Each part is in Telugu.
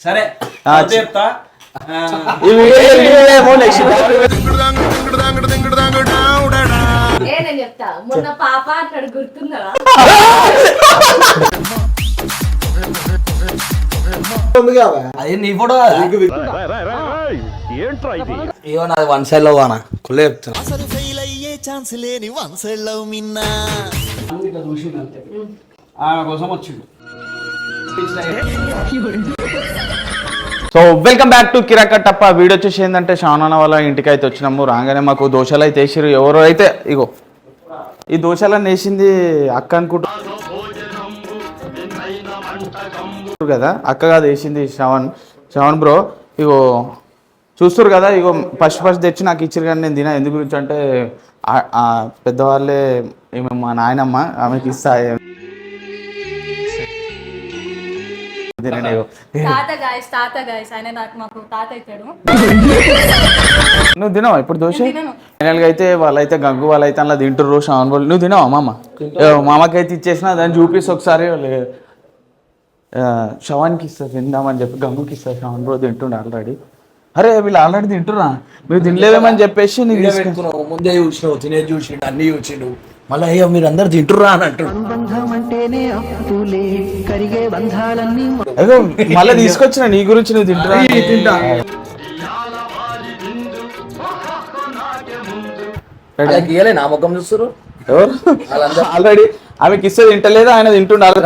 సరే చెప్తా ఏమో నేను చెప్తా. మొన్న పాప అంటాడు గుర్తుందా? అది నీ ఫోటో ఇవో నాది వన్ సైడ్లో వానా కుళ్ళే చెప్తున్నా. అసలు ఫెయిల్ అయ్యే ఛాన్స్ లేని వన్ సైడ్ లవ్ మిన్నా. ఆమె కోసం వచ్చిండు. సో వెల్కమ్ బ్యాక్ టు కిరాకట్టప్ప వీడియో వచ్చేసి ఏంటంటే షానాన వాళ్ళ ఇంటికి అయితే వచ్చినాము. రాగానే మాకు దోశలు అయితే వేసిరు ఎవరో అయితే ఇగో ఈ దోశలను వేసింది అక్క అనుకుంటున్నారు కదా అక్క కాదు వేసింది శ్రవణ్. శ్రవణ్ బ్రో ఇగో చూస్తారు కదా ఇగో ఫస్ట్ ఫస్ట్ తెచ్చి నాకు ఇచ్చారు కానీ నేను తిన. ఎందుకు గురించి అంటే పెద్దవాళ్ళే మా నాయనమ్మ ఆమెకి ఇస్తా తినండి ఇగో. తాత గాయస్ తాత గాయస్ ఆయన నాకు మాకు తాత అవుతాడు నువ్వు తినవా ఇప్పుడు దోశ. ఫైనల్గా అయితే వాళ్ళైతే గంగు వాళ్ళైతే అలా తింటారు శ్రావణ్ వాళ్ళు నువ్వు తినవా మామ? ఏ, మామకి అయితే ఇచ్చేసిన దాన్ని చూపిస్తే ఒకసారి వాళ్ళు, ఆ, శ్రవణ్కి ఇస్తా తిందామని చెప్పి గంగుకి ఇస్తా శ్రవణ్ బ్రో తింటుండే ఆల్రెడీ. అరే వీళ్ళు ఆల్రెడీ తింటురా మీరు తినలేదేమని చెప్పేసి నీకు ముందే చూసినావు తినేది చూసిండు అన్ని చూసిండు. మళ్ళీ అయ్యో మీరు అందరు తింటుర్రా అని అయ్యో మళ్ళీ తీసుకొచ్చిన నీ గురించి నువ్వు తింటురా? తింటా. నా ముఖం చూస్తారు ఆల్రెడీ ఆమెకి ఇస్తే తింటలేదు? ఆయన తింటుండే అలా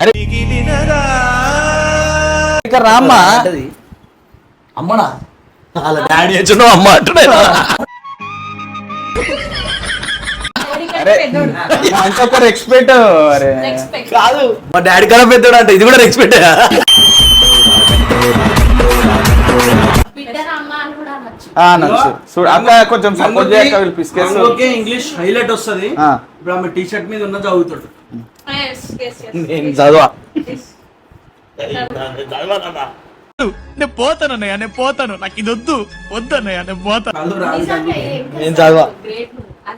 అరే. ఇక రామ్మా. అమ్మనా? వాళ్ళ డాడీ వచ్చిన అమ్మ అంటున్నాయి అరే మంచి ఒక రెస్పెక్ట్ కాదు. మా డాడీ కన్నా పెద్దోడు అంటే ఇది కూడా రెస్పెక్ట్ చూడు అక్క కొంచెం సపోర్ట్ చేయక వీళ్ళు పిసికేస్తారు ఓకే ఇంగ్లీష్ హైలైట్ వస్తది. ఆ. ఇప్పుడు ఆమె టీ షర్ట్ మీద ఉన్న చదువుతాడు. నేను చదవా నేను పోతానన్నయ్య నేను పోతాను. నాకు ఇది వద్దు. వద్దన్నయ్య నేను పోతాను. నేను చదవా.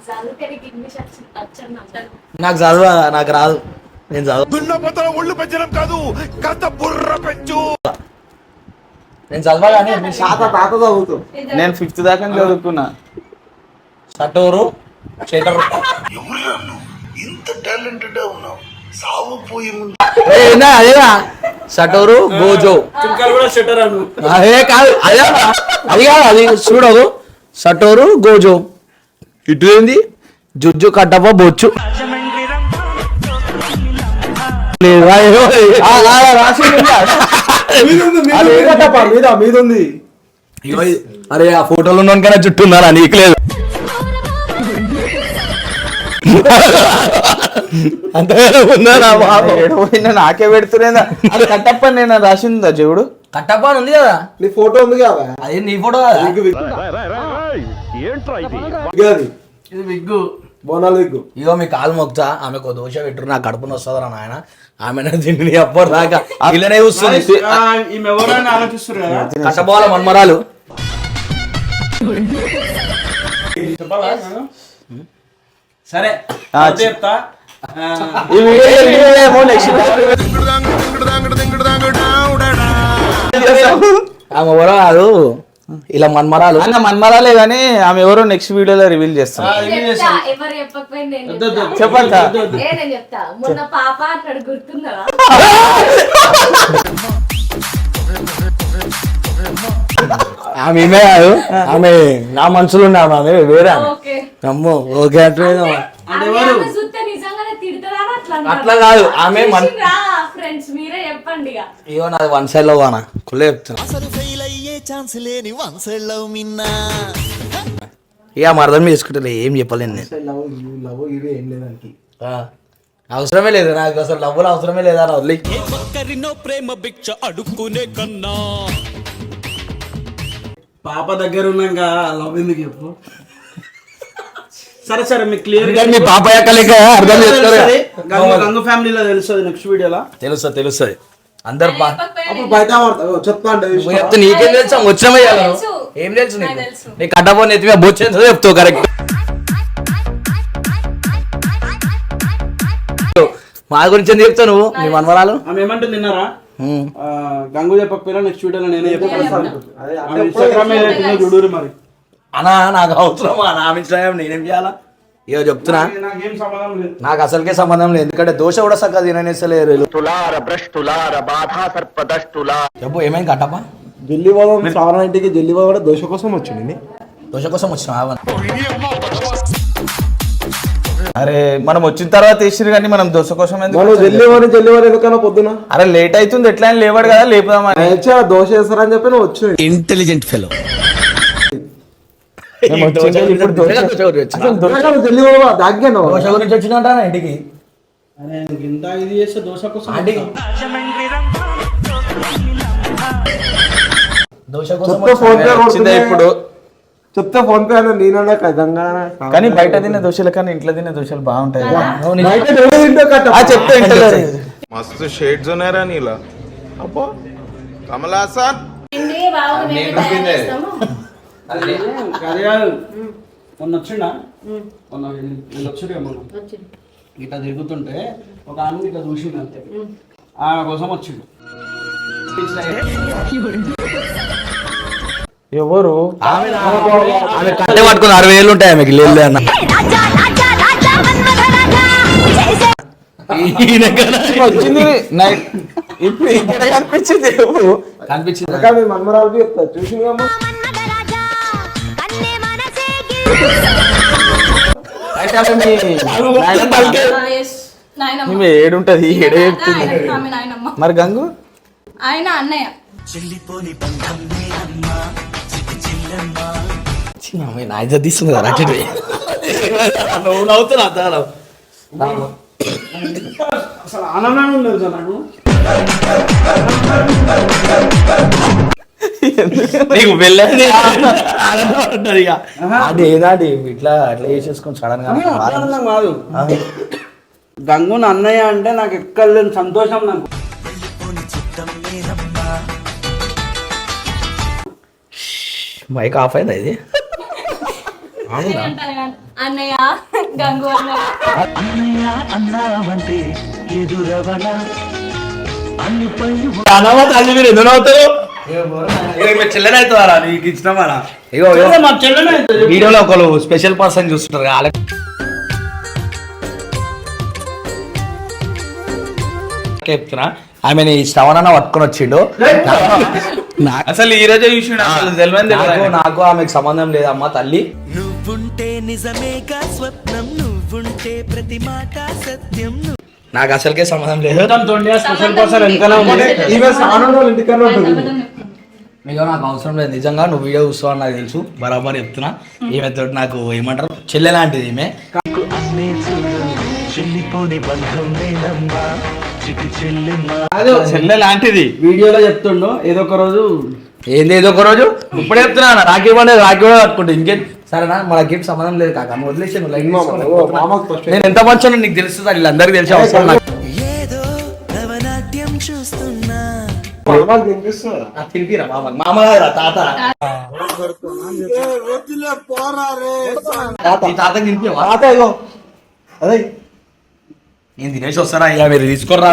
చదివితే నీకు చదవా? నాకు రాదు. నేను చదవ? దున్నపోతల ఒళ్ళు పెంచడం కాదు కాస్త బుర్ర పెంచు. నేను చదవా కానీ నేను ఫిఫ్త్ దాకా చదువుకున్నా షటోరు షటర్ అదేనా షటోరు గోజో చుంకాలు కూడా షట్టర్ అను. అదే కాదు అదే అది కాదు అది చూడదు. Satoru Gojo. ఇటు ఏంది? జుజ్జు కట్టప బొచ్చు అరే ఆ ఫోటోలో ఉన్నకైనా చుట్టూ ఉన్నారా నీకు లేదు. అంతే ఉన్నారా బాబు నాకే పెడుతున్నా అది కట్టప్ప నేను రాసిందా చెవుడు కట్టప్ప అని ఉంది కదా. నీ ఫోటో ఉంది కదా అది నీ ఫోటో ఇది? విగ్గు. బోనాలు దిగ్గు ఇగో మీ కాలు మొక్తా. ఆమెకు దోశ పెట్టు నా కడుపున వస్తుందిరా నాయన. ఆమె తిండి ఎప్పుడు దాకా ఇల్లనే చూస్తుంది. కట్టబోల మన్మరాలు? సరే. చెప్తా. ఈ వీడియో ఏమో నెక్స్ట్ ఆమె ఎవరో కాదు ఇలా మన్మరాలు అన్న మన్మరాలే కానీ ఆమె ఎవరో నెక్స్ట్ వీడియోలో రివీల్ చేస్తాం. చెప్పండి పాప గుర్తుందా ఆమె ఈమె కాదు ఆమె నా మనసులో ఉన్న ఆమె వేరే ఆమె అమ్మో ఓకే అంటే అంటే ఎవరు చూస్తే నిజంగానే తిడతారా అని అట్లా కాదు. ఆమె మన ఫ్రెండ్స్ మీరే చెప్పండి ఇక. ఇగో నాది వన్ సైడ్లో వానా కుళ్ళే చెప్తున్నా. అసలు ఫెయిల్ అయ్యే ఛాన్స్ లేని వన్ సైడ్ లవ్ మిన్నా. ఇక మరదం చేసుకుంటే ఏం చెప్పలేను నేను. లవ్ లవ్ ఇది ఏం లేదానికి ఆ, అవసరమే లేదు నాకు అసలు లవ్వులు అవసరమే లేదా అని వదిలి. ఒక్కరినో ప్రేమ భిక్ష అడుక్కునే కన్నా. పాప దగ్గర ఉన్నాక లవ్ ఎందుకు చెప్పు? సరే సరే మీకు క్లియర్ మీ పాప యొక్క లెక్క అర్థం చేస్తారు గంగు గంగు ఫ్యామిలీలో తెలుస్తుంది నెక్స్ట్ వీడియోలో తెలుస్తుంది తెలుస్తుంది అందరు అప్పుడు బయట చెప్తా అంటే నువ్వు చెప్తే నీకేం తెలుసా? వచ్చిన. ఏం తెలుసు నాకు. నీ కట్టబో నెత్తిమీద బొచ్చేంత చెప్తావు? కరెక్ట్ మా గురించి ఎందుకు చెప్తావు నువ్వు? మీ మనవరాలు? ఆమె ఏమంటుంది తిన్నారా గంగు చెప్పకపోయినా నెక్స్ట్ వీడియోలో నేనే చెప్తాను అదే ఆమె ఇన్స్టాగ్రామ్ మీద ఎట్టుందో చూడుర్రి మరి. అన్నా నాకు అవసరమా? నా ఇన్స్టాగ్రామ్ నేనేం చేయాలా? ఇక చెప్తున్నా. నాకేం సంబంధం లేదు. నాకు అసలుకే సంబంధం లేదు. ఎందుకంటే దోశ కూడా సక్క తిననేసలేరు చెప్పు ఏమైంది కట్టప్ప? జల్లి పోదాం శ్రావణ ఇంటికి. జల్లి పోదా కూడా దోశ కోసం వచ్చింది దోశ కోసం వచ్చిన? అరే మనం వచ్చిన తర్వాత వేసిరు కానీ మనం దోశ కోసం ఎందుకన్నా పొద్దున? అరే లేట్ అవుతుంది. ఎట్లా అని లేవాడు కదా లేపుదామని. వచ్చా దోశ వేస్తారని చెప్పి నువ్వు వచ్చినాయి ఇంటెలిజెంట్ ఫెలో ఇంటికి? ఫోన్ పే నేనన్నా కానీ బయట తినే దోశలు కానీ ఇంట్లో తినే దోశలు బాగుంటాయి. చెప్తే మస్తు షేడ్స్ ఉన్నారా నీలా. అబ్బో. కమలాసా అదే కాదు మొన్న వచ్చిండా? మొన్న వీళ్ళు వచ్చిరు మొన్న. ఇట్లా తిరుగుతుంటే ఒక ఆమె ఇట్లా చూసింది అంతే. ఆమె కోసం వచ్చిండు. ఎవరు? ఆమె కట్టే పట్టుకుని అరవై వేలు ఉంటాయి ఆమెకి లేదు అన్న. వచ్చింది. నైట్ ఇప్పుడు ఇక్కడ కనిపించింది కనిపించింది. ఇంకా మీ మన్మరాలకి చెప్తా చూసి ఈమె ఏడుంటది ఏడే చెప్తుంది. మరి గంగు? ఆయన అన్నయ్య. నా ఇద్దరు తీసుకుంది కదా అటు ఇటు. నువ్వు నవ్వుతున్నా అద్దాలు. అసలు ఆనందంగా ఉండదు సార్ నాకు? నీకు వెళ్ళేది ఇక. అది ఏదాది ఇట్లా అట్లా చేసేసుకొని సడన్గా ఆనందం కాదు. గంగుని అన్నయ్య అంటే నాకు ఎక్కడ లేని సంతోషం నాకు. మైక్ ఆఫ్ అయిందా ఇది? అన్నయ్య గంగు అన్నయ్య. తల్లి మీరు ఎందుకు నవ్వుతారు? చెల్లెని అవుతుందా నీకు ఇచ్చినామా ఇగో. వీడియోలో ఒకరు స్పెషల్ పర్సన్ చూస్తుంటారు వాళ్ళ చెప్తున్నా. ఆమె శ్రవణ పట్టుకొని వచ్చిండు. నాకు- అసలు ఈ రోజే చూసిండు అసలు తెలియదు నాకు ఆమెకు సంబంధం లేదమ్మా తల్లి. నువ్వుంటే నిజమేగా స్వప్నం నువ్వుంటే ప్రతి మాట సత్యం నువ్వు నాకు అసలుకే సంబంధం లేదు. మీకు నాకు అవసరం లేదు. నిజంగా నువ్వు వీడియో చూస్తావు నాకు తెలుసు. బరాబర్ చెప్తున్నా. ఈమె తోటి నాకు ఏమంటారు? చెల్లె లాంటిది ఈమె. చెల్లె లాంటిది. వీడియోలో చెప్తుండో. ఏదో ఒక రోజు ఏంది ఏదో ఒక రోజు? ఇప్పుడే చెప్తున్నా రాఖీ ఇవ్వండి రాఖీ కూడా కట్టుకుంటా ఇంకేం సరేనా? మనకి ఏం సంబంధం లేదు కాక. నువ్వు వదిలేసి నువ్వు లైన్ తీసుకో. ఓ, మామకు ఫస్ట్ నేను ఎంత మంచో నీకు తెలుస్తుంది వీళ్ళందరికీ తెలిసి అవసరం నాకు. ఏదో నవనాట్యం చూస్తున్నా. మామకు తినిపిస్తున్నా నాకు తినిపిరా మామ. మామ కాదురా, తాత. ఈ తాతకి తినిపివా తాత ఇగో. అదే. నేను తినేసి వస్తారా? ఇక మీరు తీసుకోరా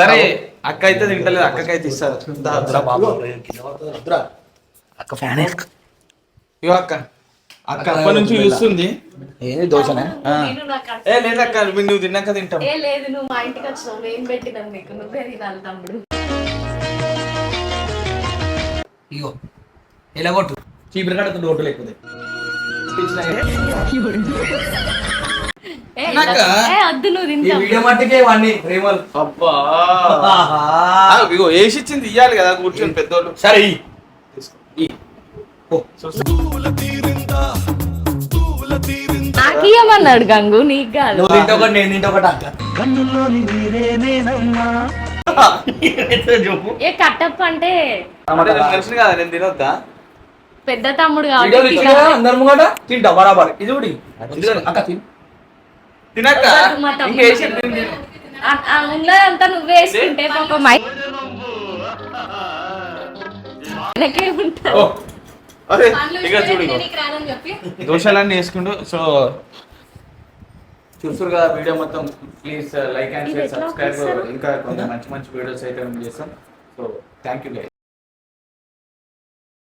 సరే అక్క అయితే తింటలేదు అక్కకైతే ఇస్తారు. అక్క ఫ్యాన్ వేసుకో. ఇగో అక్క. అక్క అప్పటి నుంచి చూస్తుంది. ఏంది దోశనే. నేను ఏ లేదక్క నువ్వు తిన్నాక తింటాం. ఏ లేదు నువ్వు మా ఇంటికి వచ్చినావు. ఏం పెట్టినావు నీకు. నువ్వే తినాలి తమ్ముడు. ఇగో ఇలా కొట్టు? చీపురు కడుతు డోటు లేకపోతే. ఇగో ఇయ్యాలి కదా కూర్చొని పెద్దోళ్ళు. సరే. పో. నాకు ఇయ్యమన్నాడు గంగు? నీకు కాదు. నువ్వు తింటే ఒకటి నేను తింటే ఒకటి అక్క కన్నుల్లోని నీరేనేనమ్మా చెప్పు? ఏ కట్టప్ప అంటే అంటే నీకు తెలుసు కదా నేను తినొద్దా? పెద్ద తమ్ముడు వీడియోలు కాబట్టి ఇచ్చిన కదా, అందరి ముంగట తింటా బరాబర్. ఇది కూడా ఇయ్యి. అక్క తిను. తినక్క? మా తమ్ముడు. ఇంకేసి తిని తిని. ఆ- ఆ ఉన్నదంతా నువ్వే వేసుకుంటే పాపం మై వెనకే ఉంటా. ఓ, అరే పనులు ఇక చూడు దోశలన్నీ వేసుకుంటూ సో చూసారు కదా వీడియో మొత్తం please like and share subscribe ఇంకా కొంచెం మంచి మంచి వీడియోస్ అయితే మేము చేస్తాం. So thank you